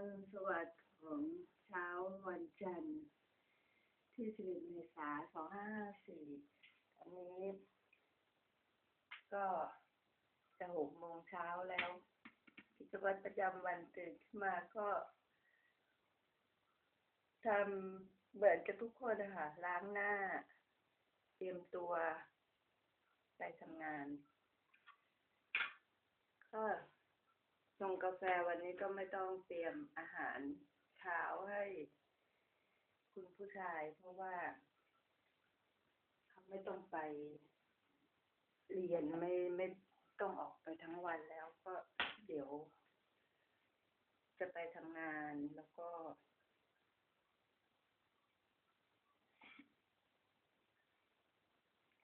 รุณสวัสดิ์ของเช้าวันจันทร์ที่ 11 เมษายน 2554 อันนี้ ก็จะหกโมงเช้าแล้ว กิจวัตรประจำวันตื่นขึ้นมาก็ทำเหมือนกับทุกคนนะคะล้างหน้า เตรียมตัวไปทำงานก็ ชงกาแฟวันนี้ก็ไม่ต้องเตรียมอาหารเช้าให้ คุณผู้ชาย เพราะว่าเขาไม่ต้องไปเรียนไม่ไม่ต้องออกไปทั้งวันแล้วก็เดี๋ยว จะไปทำงานแล้วก็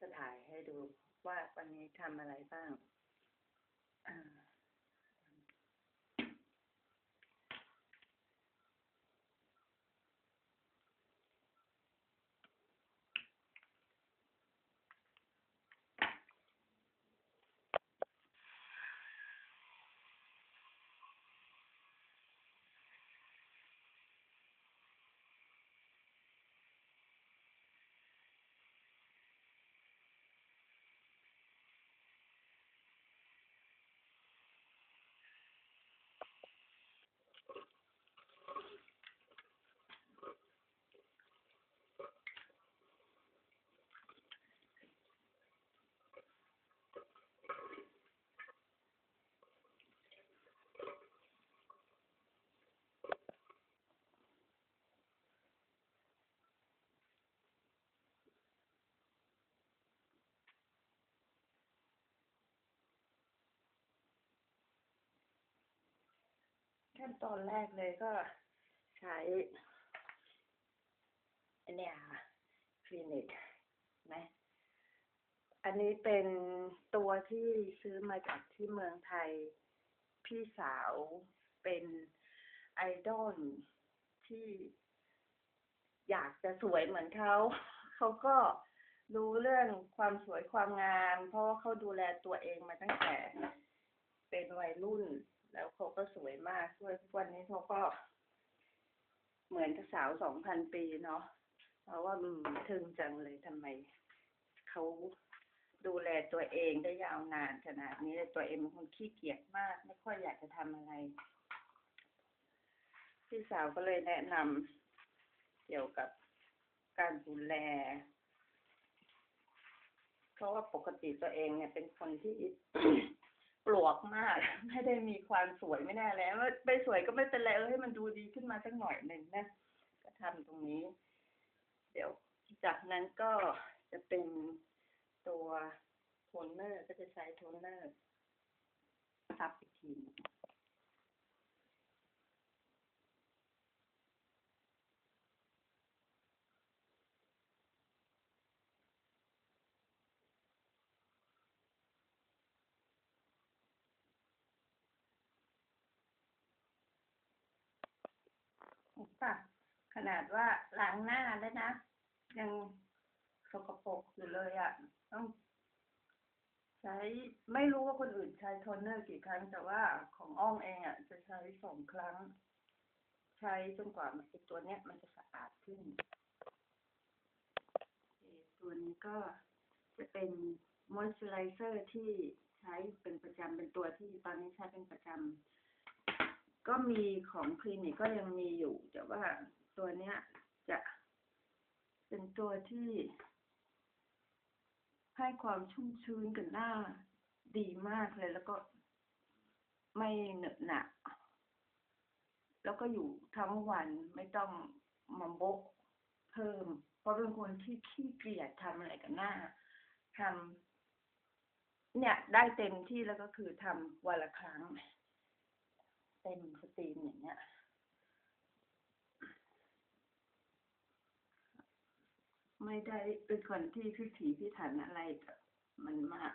จะถ่ายให้ดูว่าวันนี้ทำอะไรบ้างอ่า ขั้นตอนแรกเลยก็ใช้อันเนี้ยค่ะคลินิกนะอันนี้เป็นตัวที่ซื้อมาจากที่เมืองไทย พี่สาวเป็นไอดอลที่อยากจะสวยเหมือนเขา เขาก็รู้เรื่องความสวยความงาม เพราะเขาดูแลตัวเองมาตั้งแต่เป็นวัยรุ่น แล้วเขาก็สวยมากด้วยทุกวันนี้เขาก็เหมือนกับสาวสองพันปีเนาะเพราะว่าทึ่งจังเลยทำไมเขาดูแลตัวเองได้ยาวนานขนาดนี้ตัวเองเป็นคนขี้เกียจมาก ไม่ค่อยอยากจะทำอะไร พี่สาวก็เลยแนะนำเกี่ยวกับการดูแล เพราะว่าปกติตัวเองเนี่ยเป็นคนที่ ปลวกมาก ไม่ได้มีความสวยไม่แน่แล้วไม่สวยก็ไม่เป็นไรเออให้มันดูดีขึ้นมาสักหน่อยหนึ่งนะก็ทำตรงนี้ เดี๋ยวจากนั้นก็จะเป็นตัวโทนเนอร์ก็จะใช้โทนเนอร์ทับอีกที ค่ะขนาดว่าล้างหน้าแล้วนะ ยังสกปรกอยู่เลยอะ่ะ ต้อง ใช้ไม่รู้ว่าคนอื่นใช้โทนเนอร์กี่ครั้ง แต่ว่าของอ้อมเองอะ่ะ จะใช้สองครั้ง ใช้จนกว่าไอตัวเนี้ย มันจะสะอาดขึ้นตัวนี้ก็จะเป็นมอยส์เจอไรเซอร์ที่ใช้เป็นประจำเป็นตัวที่ตอนนี้ใช้เป็นประจำ ก็มีของคลินิกก็ยังมีอยู่ แต่ว่าตัวเนี้ยจะเป็นตัวที่ให้ความชุ่มชื้นกับหน้าดีมากเลย แล้วก็ไม่เหนอะหนะแล้วก็อยู่ทั้งวันไม่ต้องมาโบะเพิ่ม เพราะเป็นคนที่ขี้เกียจทำอะไรกับหน้าทำเนี่ยได้เต็มที่แล้วก็คือทำวันละครั้ง เต็มสตรีมอย่างเงี้ยไม่ได้เป็นคนที่พิถีพิถันอะไรกับมันมาก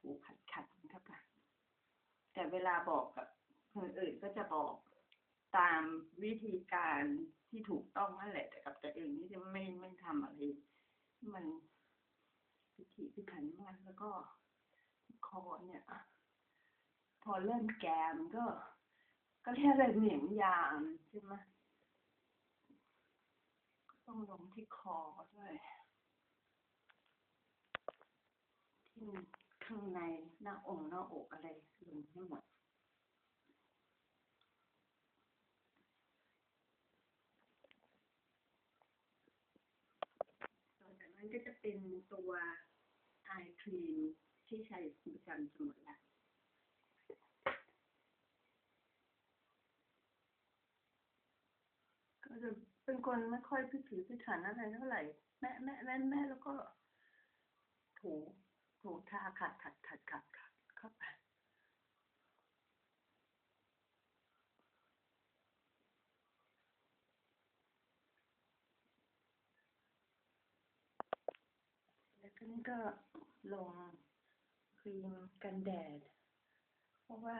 ถูกขัดขัดนะครับแต่เวลาบอกกับคนอื่นก็จะบอกตามวิธีการที่ถูกต้องนั่นแหละ แต่กับตัวเองนี่จะไม่ไม่ทำอะไร มันพิถีพิถันมากแล้วก็คอเนี่ย อเริ่มแกมก็ ก็เรียกอะไรเหนียงยางใช่ไหมก็ต้องลงที่คอด้วย ที่ข้างในหน้าองค์หน้าอกอะไรลงให้หมดมันก็จะเป็นตัวไอครีมที่ใช้ประจำจะหมดละ ก็จะเป็นคนไม่ค่อยพิถีพิถันอะไรเท่าไหร่แม่แม่แม่แม่แล้วก็ ถูถูทาขัดขัดขัดขัดขัดเข้าไปแล้วก็นี่ก็ลงครีมกันแดด เพราะว่า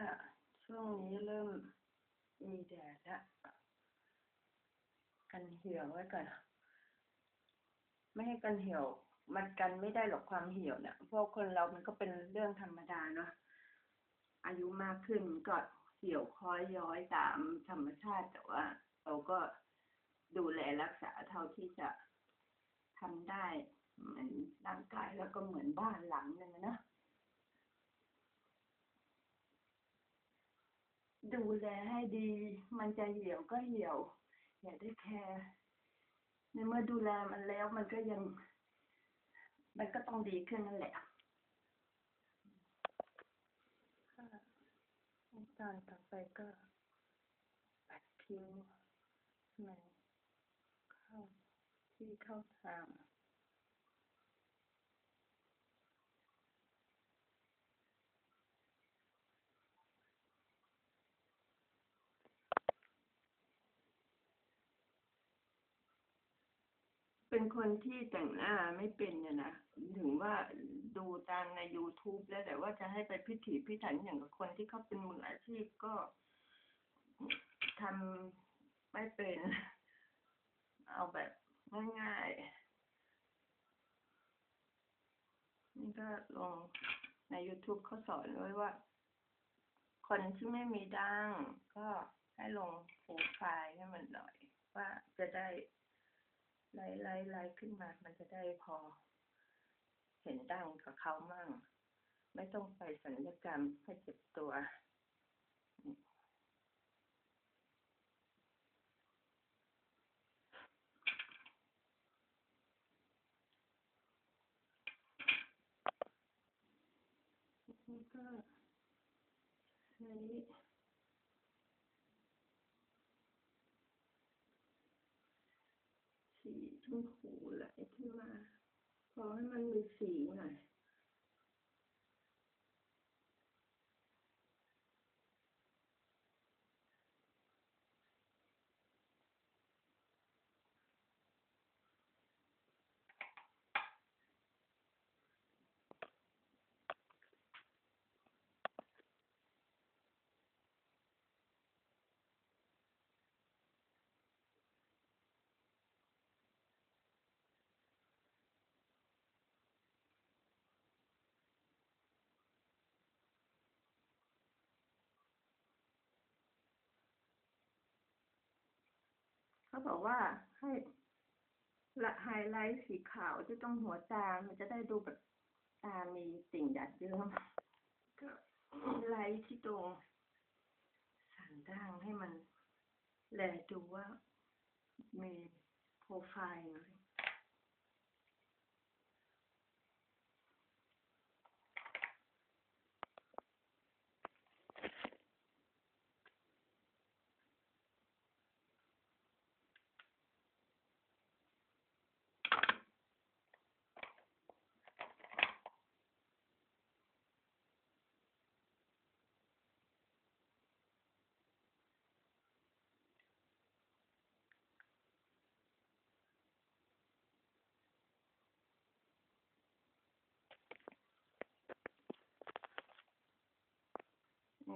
ช่วงนี้เริ่มมีแดดและ กันเหี่ยวไว้ก่อนไม่ให้กันเหี่ยว มันกันไม่ได้หรอกความเหี่ยวเนี่ยพราะคนเรามันก็เป็นเรื่องธรรมดาเนาะอายุมากขึ้นก็เหี่ยวคล้อยย้อยตามธรรมชาติแต่ว่า เราก็ดูแลรักษาเท่าที่จะทำได้เหมือนร่างกายแล้วก็เหมือนบ้านหลังหนึ่งนะดูแลให้ดี มันจะเหี่ยวก็เหี่ยว อย่าได้แคร์ในเมื่อดูแลมันแล้วมันก็ยัง มันก็ต้องดีขึ้นนั่นแหละขั้นตอนต่อไปก็ปัดทิ้วให้มันเข้าที่เข้าทาง เป็นคนที่แต่งหน้าไม่เป็นเนี่ยนะถึงว่าดูตามใน YouTube แล้วแต่ว่าจะให้ไปพิถีพิถันอย่างกับคนที่เขาเป็นมืออาชีพก็ทำไม่เป็น เอาแบบง่ายๆ นี่ก็ลงใน YouTube เขาสอนไว้ว่า คนที่ไม่มีดังก็ให้ลงโปรไฟล์ให้มันหน่อย ว่าจะได้ ไล่ไล่ไล่ขึ้นมา มันจะได้พอ เห็นดั้งกับเขามั่ง ไม่ต้องไปสัญญกรรมให้เจ็บตัวนี่ก็ใช้สีชมพูไหลขึ้นมา พอให้มั เขาบอกว่าให้ละไฮไลท์สีขาวที่ตรงหัวตา มันจะได้ดูแบบตามีสิ่งหยัดเยิ้มก็ไลท์ที่ตรงสันด่างให้มันแลดูว่ามีโปรไฟล์หน่อย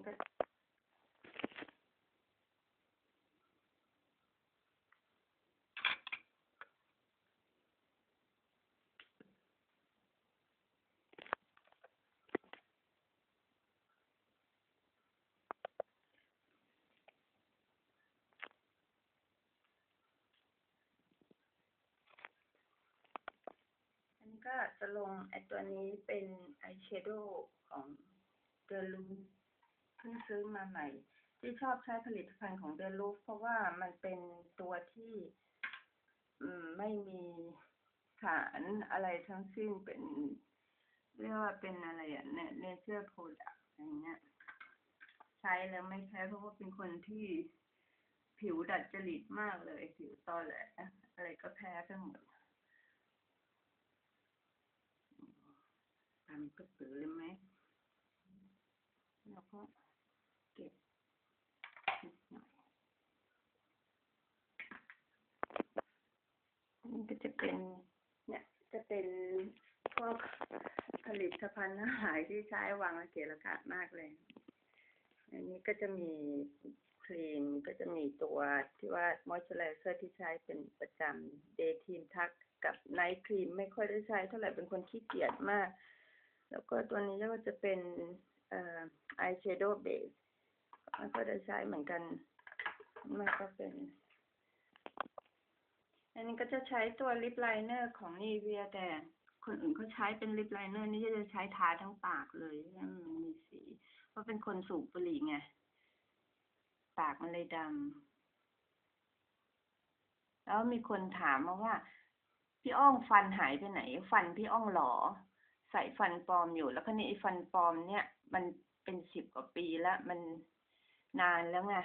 longer. ก็จะลงไอตัวนี้เป็นอายแชโดว์ของเดลู พิ่งซื้อมาใหม่ ที่ชอบใช้ผลิตภัณฑ์ของเดลูฟเพราะว่ามันเป็นตัวที่อืมไม่มีสารอะไรทั้งสิ้นเป็นเรียกว่าเป็นอะไรอะเนเจอร์โปรดักต์อะไรเงี้ย ใช้แล้วไม่แพ้เพราะว่าเป็นคนที่ผิวดัดจริตมากเลย ผิวตอแหลอะไรก็แพ้ไปหมดทำก็ปือเลยไหมแล้วก็เก็บนิดหน่อย นี่ก็จะเป็น เนี่ยจะเป็นพวกผลิตภัณฑ์อาหารที่ใช้วางระเกะระกะมากเลย อันนี้ก็จะมีครีมก็จะมีตัวที่ว่ามอยเจอไรเซอร์ที่ใช้เป็นประจำเดย์ทีมทักกับไนท์ครีมไม่ค่อยได้ใช้เท่าไหร่เป็นคนขี้เกียจมาก แล้วก็ตัวนี้ก็จะเป็นเอ่ออายแชโดว์เบสมันก็ได้ใช้เหมือนกันมันก็เป็น อันนี้ก็จะใช้ตัวลิปไลเนอร์ของนีเวียแต่คนอื่นเขาใช้เป็นลิปไลเนอร์ นี่จะใช้ทาทั้งปากเลยให้มันมีสี เพราะเป็นคนสูบบุหรี่ไง ปากมันเลยดำ แล้วมีคนถามมาว่า พี่อ้องฟันหายไปไหน ฟันพี่อ้องหลอ ใส่ฟันปลอมอยู่ แล้วก็นี่ไอ้ฟันปลอมเนี่ย มันเป็นสิบกว่าปีแล้ว มันนานแล้วไง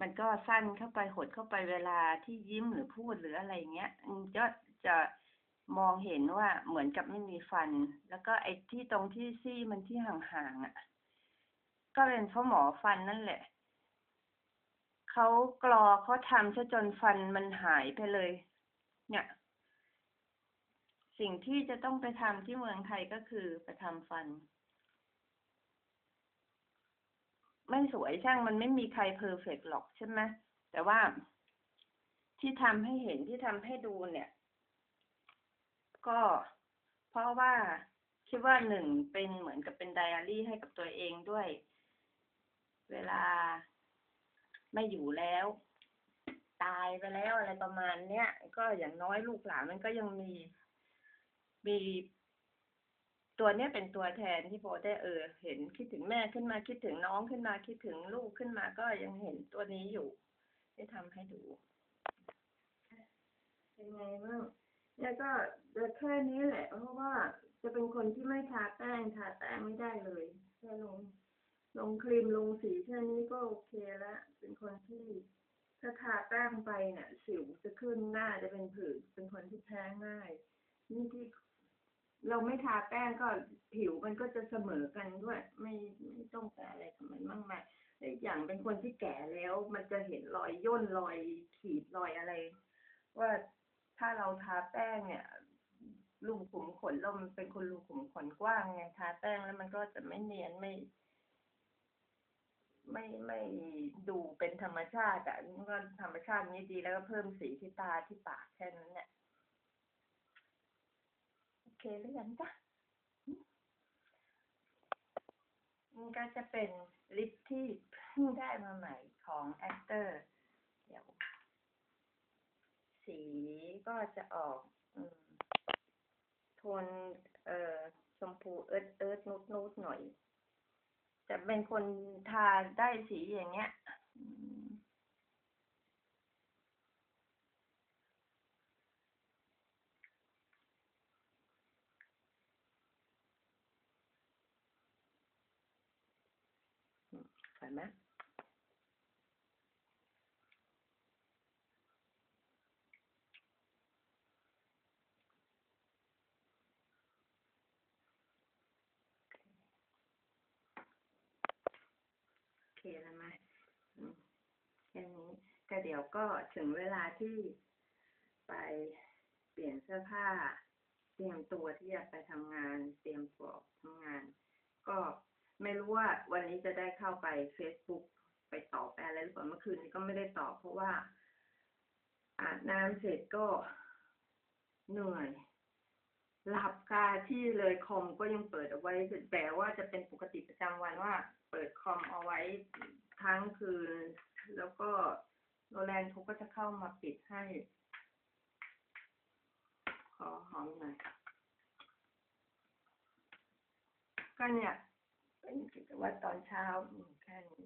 มันก็สั้นเข้าไปหดเข้าไปเวลาที่ยิ้มหรือพูดหรืออะไรเงี้ยมันก็จะมองเห็นว่าเหมือนกับไม่มีฟัน แล้วก็ไอ้ที่ตรงที่ซี่มันที่ห่างๆอะ ก็เป็นเพราะหมอฟันนั่นแหละเขากรอเขาทำซะจนฟันมันหายไปเลย เนี่ย สิ่งที่จะต้องไปทำที่เมืองไทยก็คือไปทำฟัน ไม่สวยช่างมันไม่มีใครเพอร์เฟกหรอกใช่ไหมแต่ว่าที่ทำให้เห็นที่ทำให้ดูเนี่ย ก็เพราะว่าคิดว่าหนึ่งเป็นเหมือนกับเป็นไดอารี่ให้กับตัวเองด้วย เวลาไม่อยู่แล้ว ตายไปแล้วอะไรประมาณเนี้ยก็อย่างน้อยลูกหลานมันก็ยังมี มี ตัวเนี้ยเป็นตัวแทนที่โบได้เออ เห็นคิดถึงแม่ขึ้นมาคิดถึงน้องขึ้นมาคิดถึงลูกขึ้นมาก็ยังเห็นตัวนี้อยู่ ได้ทำให้ดูเป็นไงบ้างเนี่ยก็แค่นี้แหละ เพราะว่าจะเป็นคนที่ไม่ทาแป้งทาแป้งไม่ได้เลยแค่ลงลงครีมลงสีแค่นี้ก็โอเคแล้วเป็นคนที่ถ้าทาแป้งไปเนี่ยสิวจะขึ้นหน้าจะเป็นผื่นเป็นคนที่แพ้ง่ายนี่ที่ เราไม่ทาแป้งก็ผิวมันก็จะเสมอกันด้วย ไม่ไม่ต้องแปอะไรกับมันมากมายและอีกอย่างเป็นคนที่แก่แล้ว มันจะเห็นรอยย่นรอยขีดรอยอะไร ว่าถ้าเราทาแป้งเนี่ยรูขุมขนเรามันเป็นคนรูขุมขนกว้างไงทาแป้งแล้วมันก็จะไม่เนียนไม่ ไม่ไม่ดูเป็นธรรมชาติอะก็ธรรมชาตินี้ดีแล้วก็เพิ่มสีที่ตาที่ปากแค่นั้นเนี่ย เคหรือยังจ๊ะนี่ก็จะเป็นลิปที่เพิ่งได้มาใหม่ของแอคเตอร์เดี๋ยว สีก็จะออกโทนเอ่อชมพูเอิร์ธเอิร์ธนุดนุดหน่อย จะเป็นคนทาได้สีอย่างเงี้ยอืมเห็นไหมโอ เคแล้วไหมอืมแค่นี้ก็เดี๋ยวก็ถึงเวลาที่ไปเปลี่ยนเสื้อผ้า เตรียมตัวที่จะไปทำงาน เตรียมตัวทำงาน ก็ไม่รู้ว่าวันนี้จะได้เข้าไป Facebook ไปตอบอะไรหรือเปล่าเมื่อคืนนี้ก็ไม่ได้ตอบเพราะว่าอาบน้ำเสร็จก็เหนื่อย หลับคาที่เลยคอมก็ยังเปิดเอาไว้แต่ว่าจะเป็นปกติประจำวันว่า ปิดคอมเอาไว้ทั้งคืน แล้วก็โรแลนเขาก็จะเข้ามาปิดให้ ขอหอมหน่อยก็เนี่ยเป็นกิจวัตรตอนเช้าแค่นี้